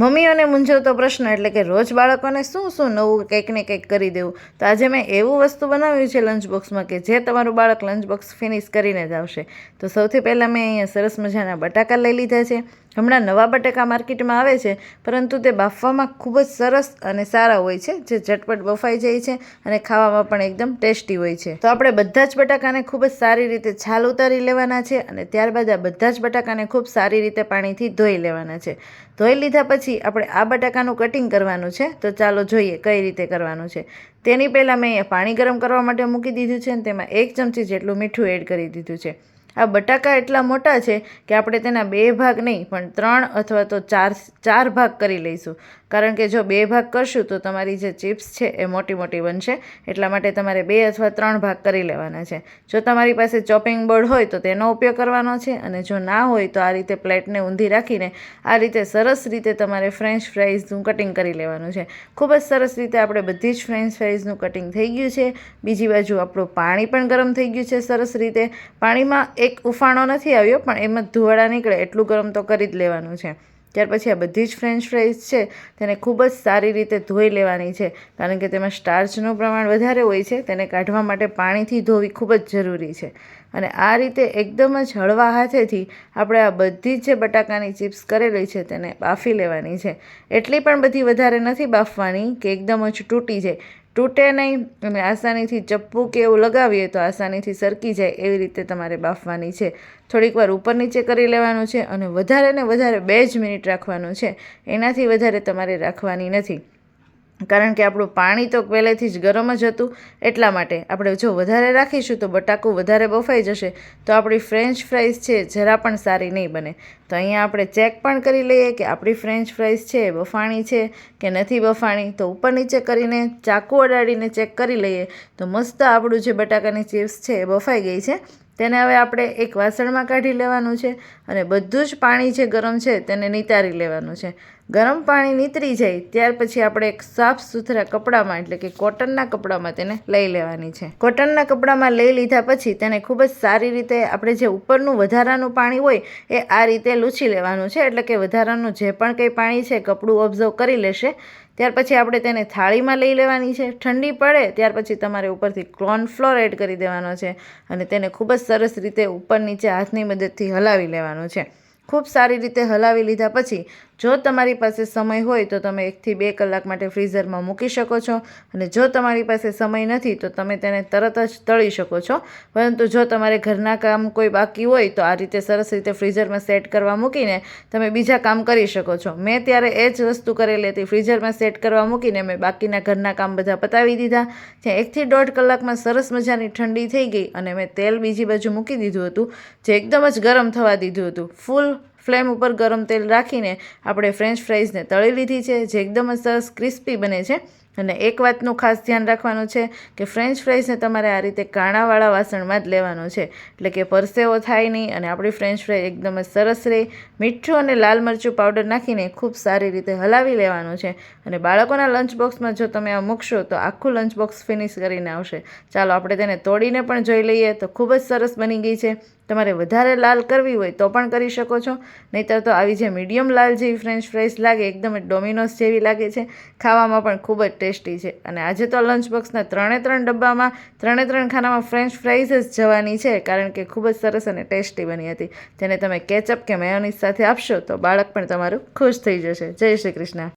મમ્મીઓને મૂંઝવતો પ્રશ્ન એટલે કે રોજ બાળકોને શું શું નવું કંઈક ને કંઈક કરી દેવું. તો આજે મેં એવું વસ્તુ બનાવ્યું છે લંચ બોક્સમાં કે જે તમારું બાળક લંચ બોક્સ ફિનિશ કરીને જ આવશે. તો સૌથી પહેલાં મેં અહીંયા સરસ મજાના બટાકા લઈ લીધા છે. હમણાં નવા બટાકા માર્કેટમાં આવે છે, પરંતુ તે બાફવામાં ખૂબ જ સરસ અને સારા હોય છે, જે ઝટપટ બફાઈ જાય છે અને ખાવામાં પણ એકદમ ટેસ્ટી હોય છે. તો આપણે બધા જ બટાકાને ખૂબ જ સારી રીતે છાલ ઉતારી લેવાના છે અને ત્યારબાદ આ બધા જ બટાકાને ખૂબ સારી રીતે પાણીથી ધોઈ લેવાના છે. ધોઈ લીધા પછી આપણે આ બટાકાનું કટિંગ કરવાનું છે, તો ચાલો જોઈએ કઈ રીતે કરવાનું છે. તેની પહેલાં મેં પાણી ગરમ કરવા માટે મૂકી દીધું છે અને તેમાં એક ચમચી જેટલું મીઠું એડ કરી દીધું છે. આ બટાકા એટલા મોટા છે કે આપણે તેના બે ભાગ નહીં, પણ ત્રણ અથવા તો ચાર ચાર ભાગ કરી લઈશું. કારણ કે જો બે ભાગ કરશું તો તમારી જે ચિપ્સ છે એ મોટી મોટી બનશે. એટલા માટે તમારે બે અથવા ત્રણ ભાગ કરી લેવાના છે. જો તમારી પાસે ચોપિંગ બોર્ડ હોય તો તેનો ઉપયોગ કરવાનો છે અને જો ના હોય તો આ રીતે પ્લેટને ઊંધી રાખીને આ રીતે સરસ રીતે તમારે ફ્રેન્ચ ફ્રાઈઝનું કટિંગ કરી લેવાનું છે. ખૂબ જ સરસ રીતે આપણે બધી જ ફ્રેન્ચ ફ્રાઈઝનું કટિંગ થઈ ગયું છે. બીજી બાજુ આપણું પાણી પણ ગરમ થઈ ગયું છે સરસ રીતે. પાણીમાં એક ઉફાણો નથી આવ્યો પણ એમાં ધુવાડા નીકળે એટલું ગરમ તો કરી જ લેવાનું છે. ત્યાર પછી આ બધી જ ફ્રેન્ચ ફ્રાઈઝ છે, તેને ખૂબ જ સારી રીતે ધોઈ લેવાની છે, કારણ કે તેમાં સ્ટાર્ચનું પ્રમાણ વધારે હોય છે, તેને કાઢવા માટે પાણીથી ધોવી ખૂબ જ જરૂરી છે. અને આ રીતે એકદમ જ હળવા હાથેથી આપણે આ બધી જ જે બટાકાની ચિપ્સ કરેલી છે, તેને બાફી લેવાની છે. એટલી પણ બધી વધારે નથી બાફવાની કે એકદમ જ તૂટી જાય. તૂટે નહીં અને આસાનીથી ચપ્પુ કે એવું લગાવીએ તો આસાનીથી સરકી જાય એવી રીતે તમારે બાફવાની છે. થોડીક વાર ઉપર નીચે કરી લેવાનું છે અને વધારે ને વધારે બે જ મિનિટ રાખવાનું છે. એનાથી વધારે તમારે રાખવાની નથી. કારણ કે આપણું પાણી તો પહેલેથી જ ગરમ જ હતું. એટલા માટે આપણે જો વધારે રાખીશું તો બટાકું વધારે બફાઈ જશે. તો આપણી ફ્રેન્ચ ફ્રાઈઝ છે જરા પણ સારી નહીં બને. તો અહીંયા આપણે ચેક પણ કરી લઈએ કે આપણી ફ્રેન્ચ ફ્રાઈઝ છે, બફાણી છે કે નથી બફાણી. તો ઉપર નીચે કરીને ચાકુ અડાડીને ચેક કરી લઈએ. તો મસ્ત આપણું જે બટાકાની ચિપ્સ છે એ બફાઈ ગઈ છે. તેને હવે આપણે એક વાસણમાં કાઢી લેવાનું છે અને બધું જ પાણી જે ગરમ છે તેને નિતારી લેવાનું છે. ગરમ પાણી નીતરી જાય, ત્યાર પછી આપણે એક સાફ સુથરા કપડામાં, એટલે કે કોટનના કપડામાં તેને લઈ લેવાની છે. કોટનના કપડામાં લઈ લીધા પછી તેને ખૂબ જ સારી રીતે આપણે જે ઉપરનું વધારાનું પાણી હોય, એ આ રીતે લૂછી લેવાનું છે. એટલે કે વધારાનું જે પણ કંઈ પાણી છે, કપડું ઓબ્ઝર્વ કરી લેશે. ત્યાર પછી આપણે તેને થાળીમાં લઈ લેવાની છે. ઠંડી પડે, ત્યાર પછી તમારે ઉપરથી કોર્નફ્લોર એડ કરી દેવાનો છે અને તેને ખૂબ જ સરસ રીતે ઉપર નીચે હાથની મદદથી હલાવી લેવાનું છે. ખૂબ સારી રીતે હલાવી લીધા પછી જો તમારી પાસે સમય હોય તો તમે એકથી બે કલાક માટે ફ્રીઝરમાં મૂકી શકો છો. અને જો તમારી પાસે સમય નથી તો તમે તેને તરત જ તળી શકો છો. પરંતુ જો તમારે ઘરના કામ કોઈ બાકી હોય તો આ રીતે સરસ રીતે ફ્રીઝરમાં સેટ કરવા મૂકીને તમે બીજા કામ કરી શકો છો. મેં ત્યારે એ જ વસ્તુ કરેલી હતી. ફ્રીઝરમાં સેટ કરવા મૂકીને મેં બાકીના ઘરના કામ બધા પતાવી દીધા. ત્યાં એકથી દોઢ કલાકમાં સરસ મજાની ઠંડી થઈ ગઈ અને મેં તેલ બીજી બાજુ મૂકી દીધું હતું, જે એકદમ જ ગરમ થવા દીધું હતું. ફૂલ ફ્લેમ ઉપર ગરમ તેલ રાખીને આપણે ફ્રેન્ચ ફ્રાઈઝને તળી લીધી છે, જે એકદમ જ સરસ ક્રિસ્પી બને છે. અને એક વાતનું ખાસ ધ્યાન રાખવાનું છે કે ફ્રેન્ચ ફ્રાઈઝને તમારે આ રીતે કાણાવાળા વાસણમાં જ લેવાનું છે. એટલે કે પરસેવો થાય નહીં અને આપણી ફ્રેન્ચ ફ્રાઈ એકદમ જ સરસ રહે. મીઠું અને લાલ મરચું પાવડર નાખીને ખૂબ સારી રીતે હલાવી લેવાનું છે. અને બાળકોના લંચ બોક્સમાં જો તમે આ મૂકશો તો આખું લંચ બોક્સ ફિનિશ કરીને આવશે. ચાલો આપણે તેને તોડીને પણ જોઈ લઈએ તો ખૂબ જ સરસ બની ગઈ છે. તમારે વધારે લાલ કરવી હોય તો પણ કરી શકો છો. નહીંતર તો આવી જે મીડિયમ લાલ જેવી ફ્રેન્ચ ફ્રાઈઝ લાગે, એકદમ જ ડોમિનોસ જેવી લાગે છે, ખાવામાં પણ ખૂબ જ ટેસ્ટી છે. અને આજે તો લંચ બોક્સના ત્રણે ત્રણ ડબ્બામાં, ત્રણે ત્રણ ખાનામાં ફ્રેન્ચ ફ્રાઈઝ જ જવાની છે, કારણ કે ખૂબ જ સરસ અને ટેસ્ટી બની હતી. જેને તમે કેચઅપ કે મેયોનીઝ સાથે આપશો તો બાળક પણ તમારું ખુશ થઈ જશે. જય શ્રી કૃષ્ણ.